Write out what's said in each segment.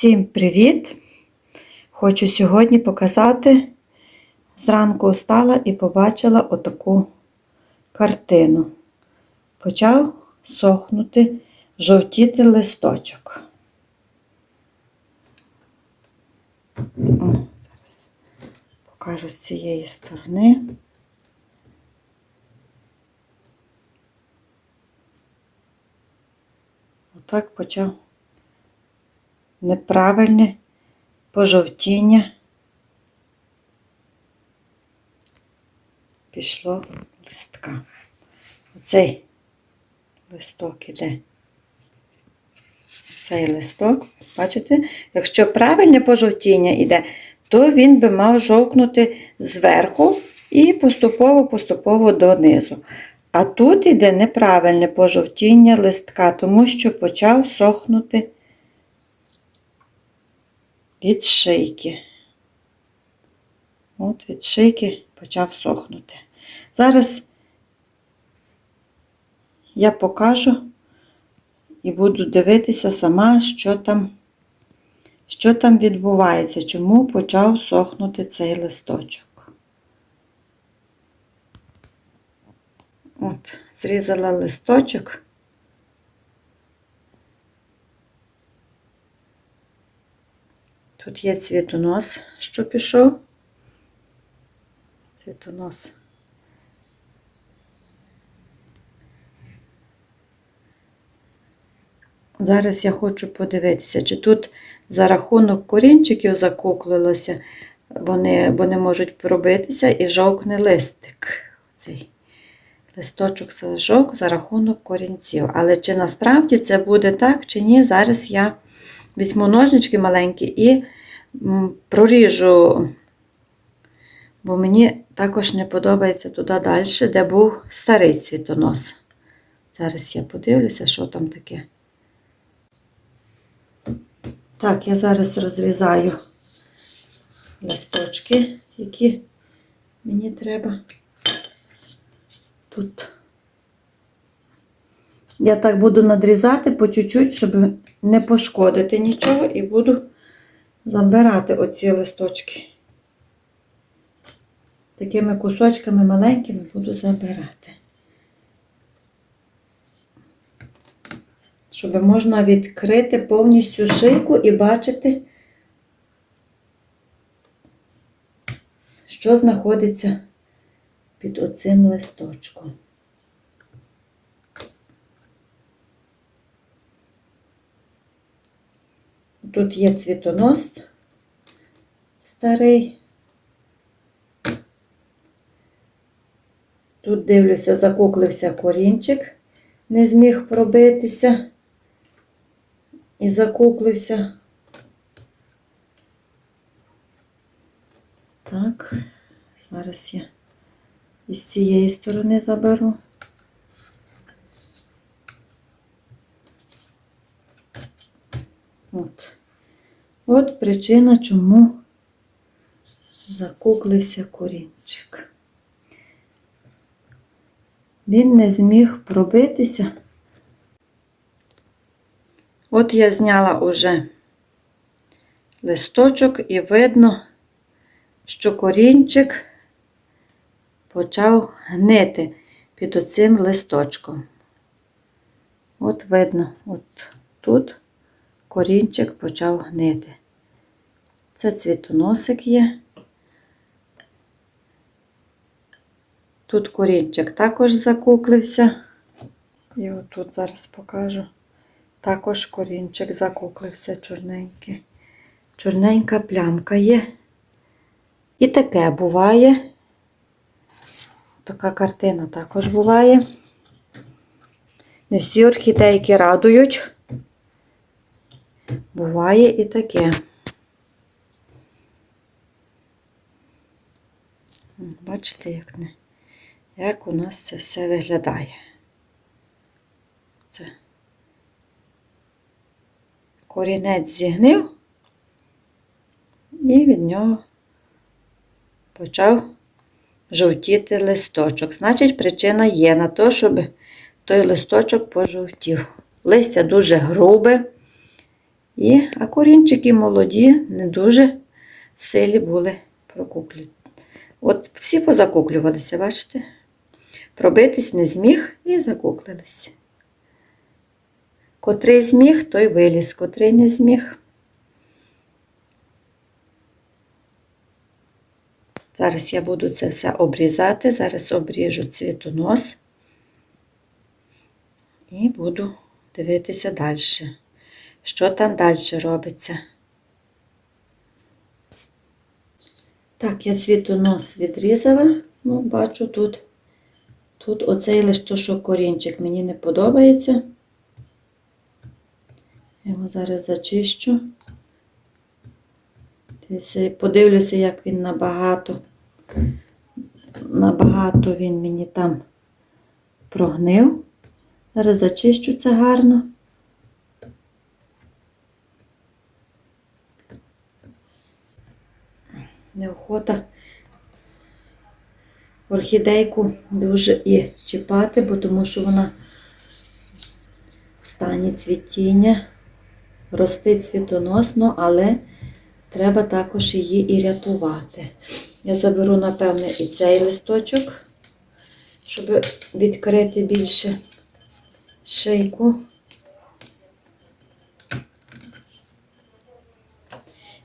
Всім привіт! Хочу сьогодні показати. Зранку встала і побачила отаку картину. Почав сохнути, жовтіти листочок. О, зараз покажу з цієї сторони. Отак почав неправильне пожовтіння пішло листка. Оцей листок іде. Цей листок, бачите, якщо правильне пожовтіння йде, то він би мав жовкнути зверху і поступово-поступово донизу. А тут йде неправильне пожовтіння листка, тому що почав сохнути від шийки. От від шийки почав сохнути. Зараз я покажу і буду дивитися сама, що там, що там відбувається, чому почав сохнути цей листочок. От, зрізала листочок. Тут є цвітонос, що пішов. Цвітонос. Зараз я хочу подивитися, чи тут за рахунок корінчиків закуклилося, вони, вони можуть пробитися і жовкне листик. Цей листочок зажовк за рахунок корінців. Але чи насправді це буде так, чи ні, зараз я візьму ножнички маленькі і проріжу, бо мені також не подобається туди далі, де був старий цвітонос. Зараз я подивлюся, що там таке. Так, я зараз розрізаю листочки, які мені треба. Тут я так буду надрізати по чуть-чуть, щоб не пошкодити нічого, і буду забирати оці листочки. Такими кусочками маленькими буду забирати. Щоб можна відкрити повністю шийку і бачити, що знаходиться під оцим листочком. Тут є цвітонос старий. Тут дивлюся, закуклився корінчик, не зміг пробитися і закуклився. Так, зараз я із цієї сторони заберу. От. От причина, чому закуклився корінчик. Він не зміг пробитися. От я зняла уже листочок і видно, що корінчик почав гнити під оцим листочком. От видно, от тут корінчик почав гнити. Це цвітоносик є. Тут корінчик також закуклився. І отут зараз покажу. Також корінчик закуклився чорненький. Чорненька плямка є. І таке буває. Така картина також буває. Не всі орхідейки радують. Буває і таке. Бачите, як не, як у нас це все виглядає. Це корінець зігнив і від нього почав жовтіти листочок. Значить, причина є на те, щоб той листочок пожовтів. Листя дуже грубе І, а корінчики молоді, не дуже силі були прокуклі. От всі позакуклювалися, бачите? Пробитись не зміг і закуклились. Котрий зміг, той виліз, котрий не зміг. Зараз я буду це все обрізати. Зараз обріжу цвітонос і буду дивитися далі. Що там далі робиться? Так, я цвітонос відрізала. Ну, бачу тут. Тут оцей лише то, що корінчик мені не подобається. Я його зараз зачищу. Десь Подивлюся, як він набагато. Набагато він мені там прогнив. Зараз зачищу це гарно. Неохота орхідейку дуже і чіпати, бо тому що вона в стані цвітіння, ростить цвітоносно, але треба також її і рятувати. Я заберу, напевне, і цей листочок, щоб відкрити більше шийку.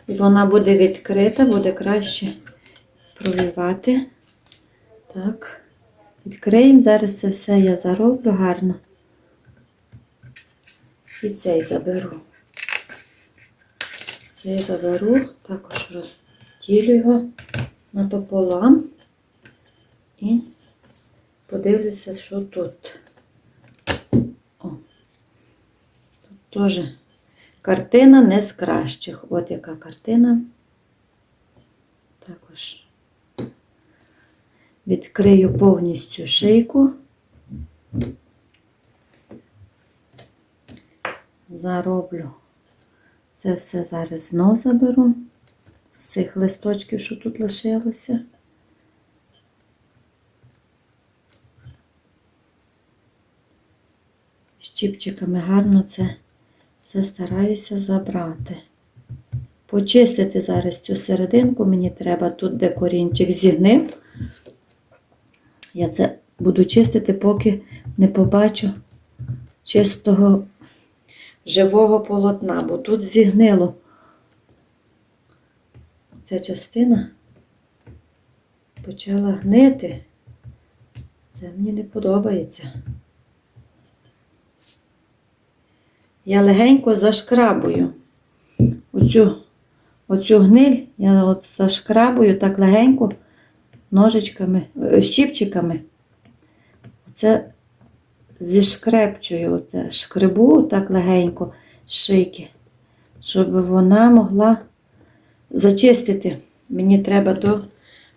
Вона буде відкрита, буде краще провівати. Так, відкриємо. Зараз це все я зароблю гарно. І цей заберу. Цей заберу, також розділю його напополам і подивлюся, що тут. О, тут теж картина не з кращих. От яка картина. Також відкрию повністю шийку. Зароблю. Це все зараз знов заберу з цих листочків, що тут лишилося. Щіпчиками гарно це все стараюся забрати. Почистити зараз цю серединку мені треба тут, де корінчик зігнив. Я це буду чистити, поки не побачу чистого живого полотна, бо тут зігнило ця частина почала гнити. Це мені не подобається. Я легенько зашкрабую оцю, оцю гниль, я от зашкрабую так легенько ножичками, е, щіпчиками. Оце зішкрепчую, оце шкребу так легенько шийки, щоб вона могла зачистити. Мені треба до,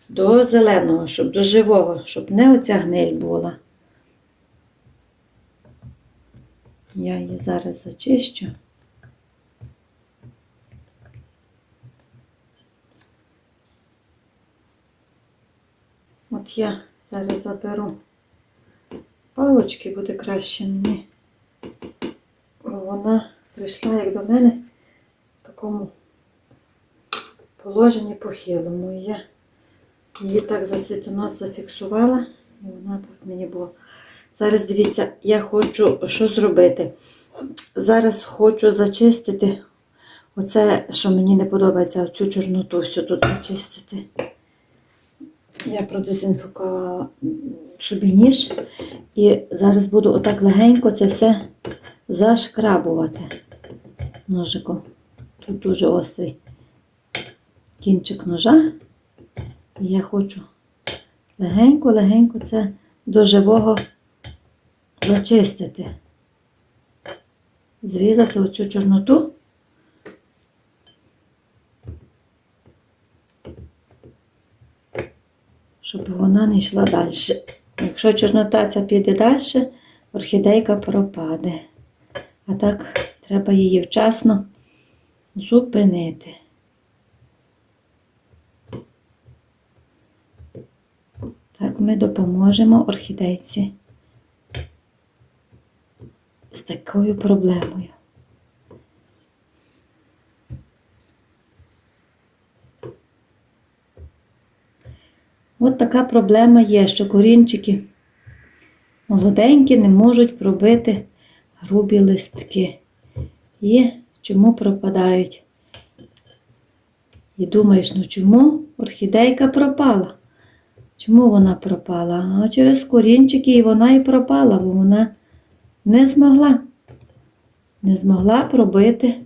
до зеленого, щоб до живого, щоб не оця гниль була. Я її зараз зачищу. От я зараз заберу палочки, буде краще мені. Вона прийшла як до мене в такому положенні похилому. Я її так за цвітонос зафіксувала, і вона так мені була. Зараз дивіться, я хочу що зробити. Зараз хочу зачистити оце, що мені не подобається, оцю чорноту всю тут зачистити. Я продезінфікувала собі ніж і зараз буду отак легенько це все зашкрабувати ножиком. Тут дуже острий кінчик ножа. І я хочу легенько-легенько це до живого зачистити. Зрізати оцю чорноту. щоб вона не йшла далі. Якщо чорнота ця піде далі, орхідейка пропаде. А так треба її вчасно зупинити. Так ми допоможемо орхідейці з такою проблемою. От така проблема є, що корінчики молоденькі не можуть пробити грубі листки. І чому пропадають? І думаєш, ну чому орхідейка пропала? Чому вона пропала? А через корінчики і вона і пропала, бо вона не змогла. Не змогла пробити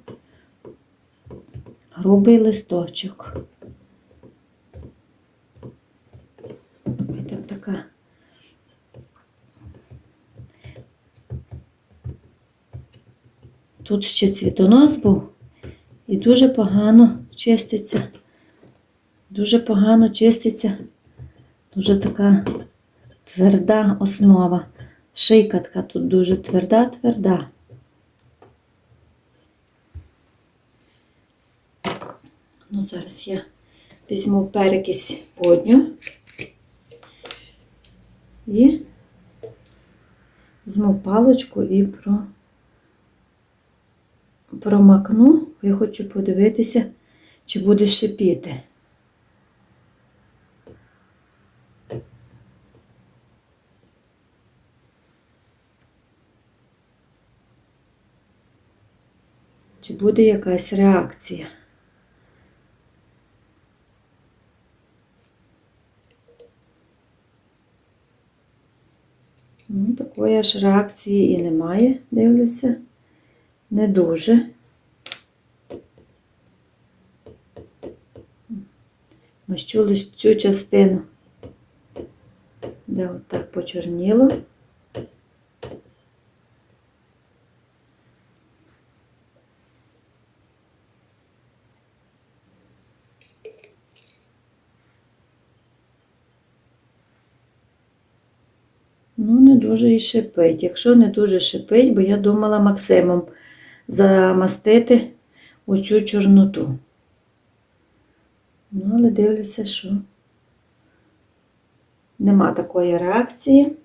грубий листочок. Така. Тут ще цвітонос був і дуже погано чиститься. Дуже погано чиститься. Дуже така тверда основа. Шийка така тут дуже тверда, тверда. Ну, зараз я візьму перекись водню і візьму паличку і про... промакну. Я хочу подивитися, чи буде шипіти. Чи буде якась реакція? Ну, такої ж реакції і немає, дивлюся. Не дуже. Мащу лише цю частину, де отак почорніло. Ну, не дуже і шипить. Якщо не дуже шипить, бо я думала Максимом замастити оцю чорноту. Ну, але дивлюся, що нема такої реакції.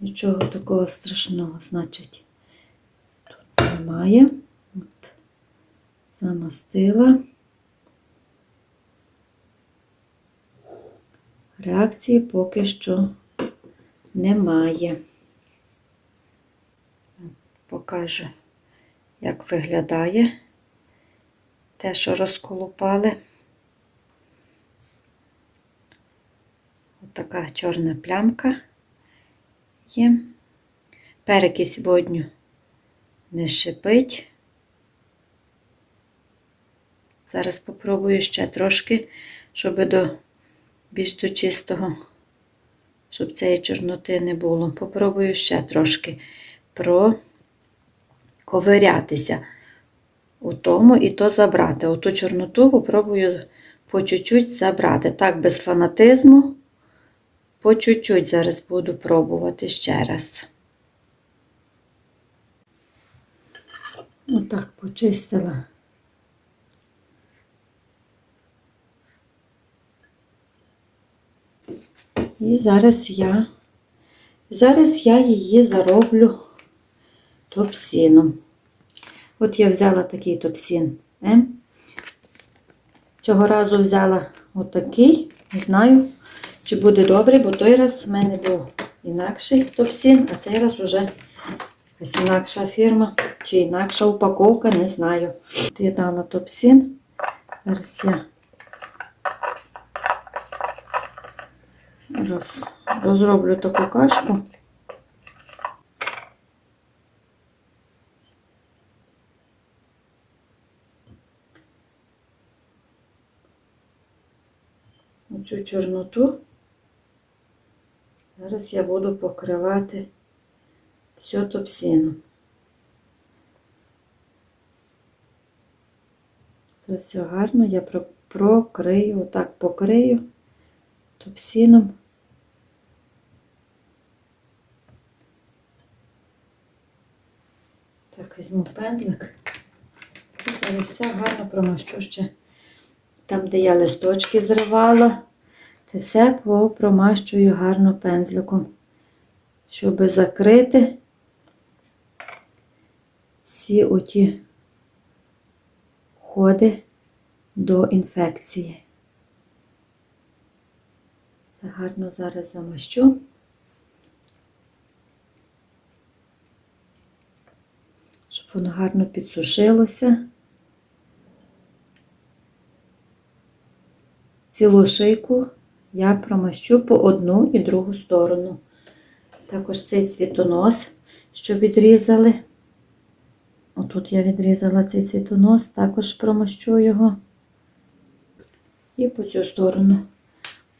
Нічого такого страшного, значить, тут немає. От, замастила. Реакції поки що немає. Покажу, як виглядає те, що розколупали. Ось така чорна плямка є. Перекись водню не шипить. Зараз спробую ще трошки, щоб до більш до чистого, щоб цієї чорноти не було. Попробую ще трошки проковирятися у тому і то забрати. Оту чорноту попробую по чуть-чуть забрати. Так, без фанатизму, по чуть-чуть зараз буду пробувати ще раз. Отак почистила. І зараз я, зараз я її зароблю топсіном. От я взяла такий топсін М. Цього разу взяла отакий, не знаю, чи буде добре, бо той раз в мене був інакший топсін, а цей раз уже якась інакша фірма, чи інакша упаковка, не знаю. От я дала топсін. Зараз я роз, розроблю таку кашку. Оцю чорноту. Зараз я буду покривати все топсіном. Це все гарно, я прокрию, отак покрию топсіном. візьму пензлик і зараз все гарно промащу ще там, де я листочки зривала, це все промащую гарно пензликом, щоб закрити всі оті ходи до інфекції. Це Гарно зараз замащу. Воно гарно підсушилося. Цілу шийку я промащу по одну і другу сторону. Також цей цвітонос, що відрізали. Отут я відрізала цей цвітонос, також промащу його. І по цю сторону.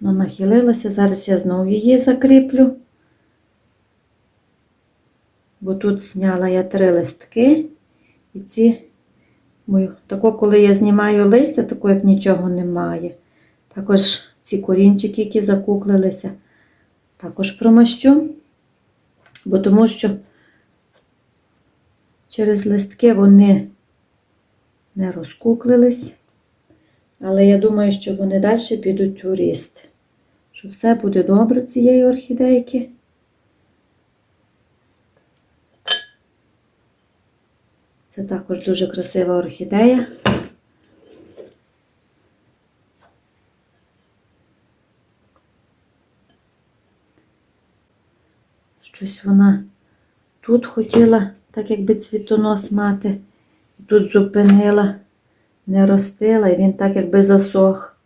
Воно нахилилося. Зараз я знову її закріплю. Бо тут зняла я три листки. І ці, тако, коли я знімаю листя, тако як нічого немає. Також ці корінчики, які закуклилися, також промащу, бо тому що через листки вони не розкуклились, але я думаю, що вони далі підуть у ріст. Що все буде добре цієї орхідейки. Це також дуже красива орхідея. Щось вона тут хотіла, так якби цвітонос мати, тут зупинила, не ростила, і він так якби засох.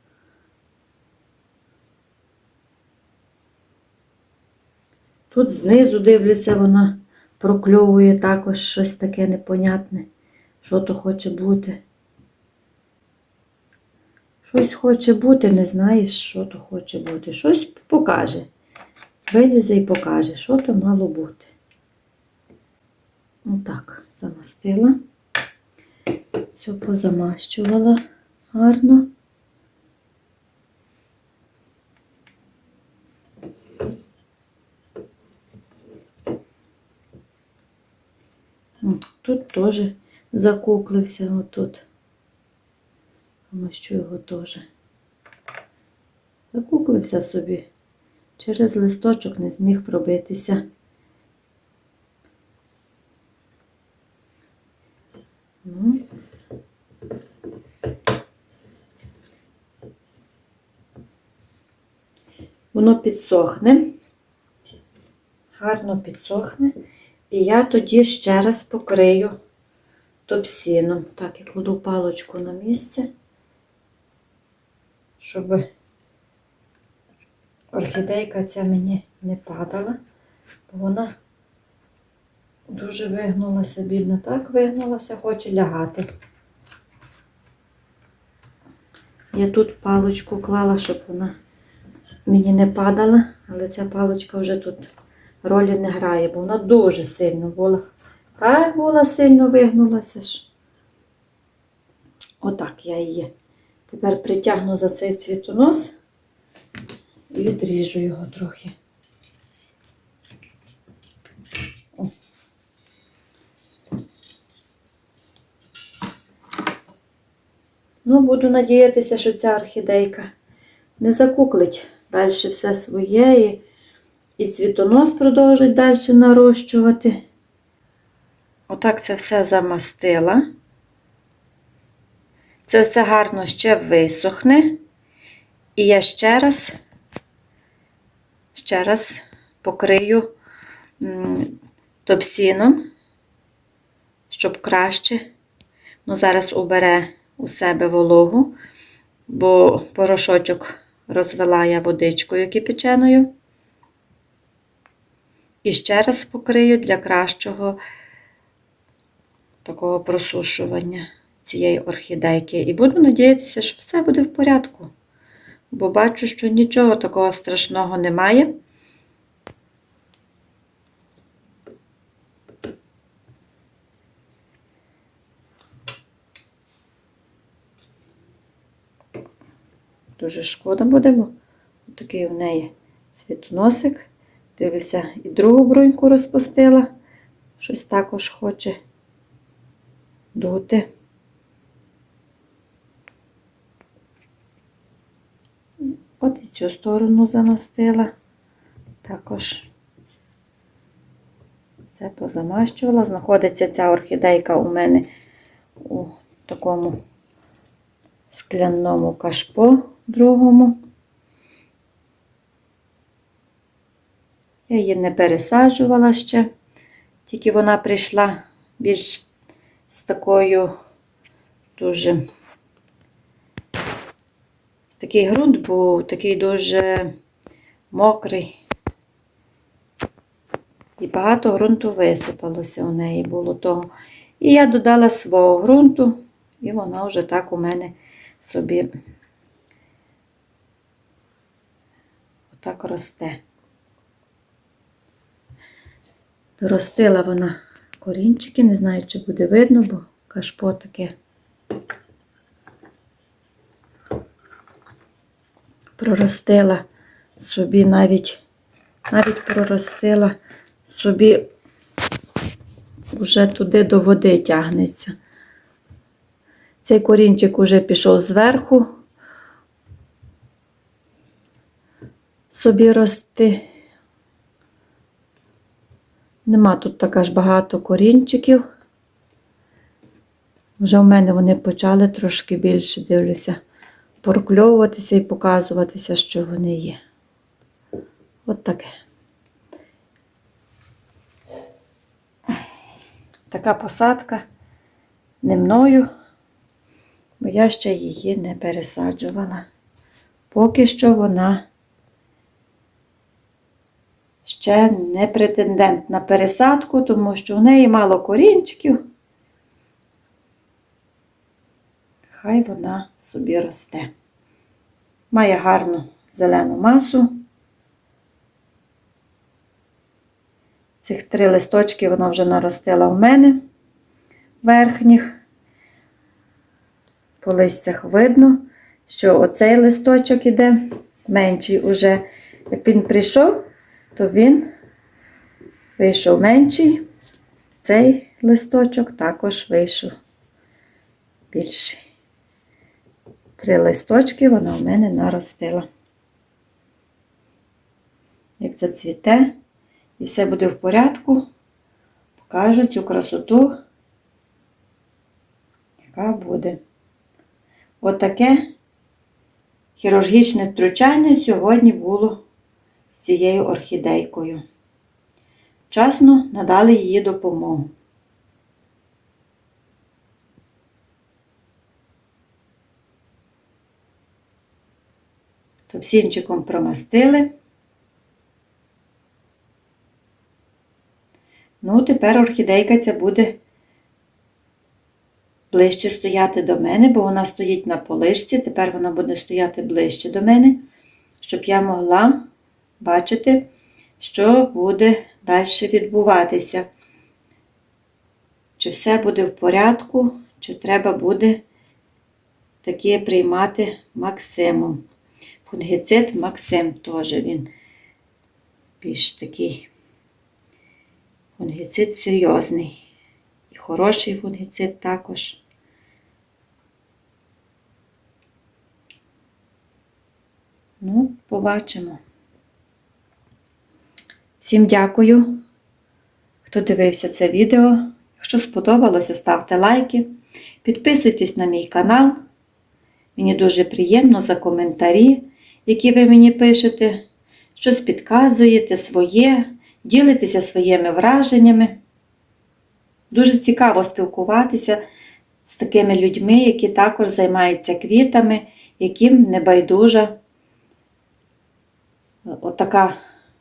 Тут знизу дивлюся, вона прокльовує також щось таке непонятне, що то хоче бути. Щось хоче бути, не знаєш, що то хоче бути. Щось покаже. Вилізе і покаже, що то мало бути. Отак, замастила. Все позамащувала гарно. Тут теж закуклився отут. Помащу його теж. Закуклився собі. Через листочок не зміг пробитися. Ну. Воно підсохне, гарно підсохне, і я тоді ще раз покрию топсіном. Так, я кладу палочку на місце, щоб орхідейка ця мені не падала, бо вона дуже вигнулася, бідно так вигнулася, хоче лягати. Я тут палочку клала, щоб вона мені не падала, але ця палочка вже тут ролі не грає, бо вона дуже сильно була. Так була сильно вигнулася ж. Отак я її. Тепер притягну за цей цвітонос і відріжу його трохи. Ну, буду надіятися, що ця орхідейка не закуклить далі все своє і, і цвітонос продовжить далі нарощувати. Отак це все замастила. Це все гарно ще висохне. І я ще раз, ще раз покрию топсіном, щоб краще. Ну, зараз убере у себе вологу, бо порошочок розвела я водичкою кипяченою. І ще раз покрию для кращого такого просушування цієї орхідейки. І буду надіятися, що все буде в порядку. Бо бачу, що нічого такого страшного немає. Дуже шкода буде, бо такий в неї цвітоносик. Дивлюся, і другу бруньку розпустила. Щось також хоче дути. От і цю сторону замастила. Також все позамащувала. Знаходиться ця орхідейка у мене у такому скляному кашпо другому. Я її не пересаджувала ще, тільки вона прийшла більш з такою дуже такий ґрунт був такий дуже мокрий. І багато ґрунту висипалося у неї було того. І я додала свого ґрунту, і вона вже так у мене собі отак росте. Доростила вона корінчики, не знаю, чи буде видно, бо кашпо таке. Проростила собі навіть, навіть проростила собі вже туди до води тягнеться. Цей корінчик уже пішов зверху собі рости. Нема тут така ж багато корінчиків. Вже в мене вони почали трошки більше, дивлюся, прокльовуватися і показуватися, що вони є. От таке. Така посадка не мною, бо я ще її не пересаджувала. Поки що вона ще не претендент на пересадку, тому що в неї мало корінчиків. Хай вона собі росте. Має гарну зелену масу. Цих три листочки вона вже наростила в мене верхніх. По листях видно, що оцей листочок іде менший уже. Як він прийшов, то він вийшов менший. Цей листочок також вийшов більший. Три листочки вона в мене наростила. Як зацвіте, і все буде в порядку, покажу цю красоту, яка буде. Отаке хірургічне втручання сьогодні було цією орхідейкою. Вчасно надали її допомогу. Топсінчиком промастили. Ну, тепер орхідейка ця буде ближче стояти до мене, бо вона стоїть на полишці. Тепер вона буде стояти ближче до мене, щоб я могла бачити, що буде далі відбуватися. Чи все буде в порядку, чи треба буде таке приймати Максимум. Фунгіцид Максим теж він більш такий фунгіцид серйозний. І хороший фунгіцид також. Ну, побачимо. Всім дякую, хто дивився це відео. Якщо сподобалося, ставте лайки, підписуйтесь на мій канал. Мені дуже приємно за коментарі, які ви мені пишете, щось підказуєте своє, ділитеся своїми враженнями. Дуже цікаво спілкуватися з такими людьми, які також займаються квітами, яким не байдужа отака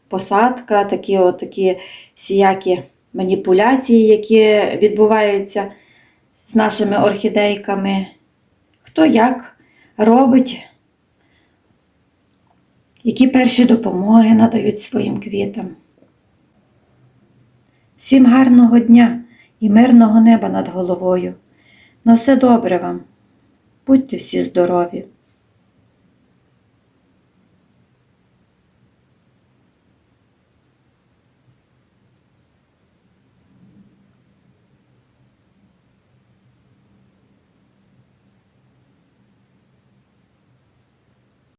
посадка, такі отакі всіякі маніпуляції, які відбуваються з нашими орхідейками. Хто як робить, які перші допомоги надають своїм квітам. Всім гарного дня і мирного неба над головою. На все добре вам. Будьте всі здорові!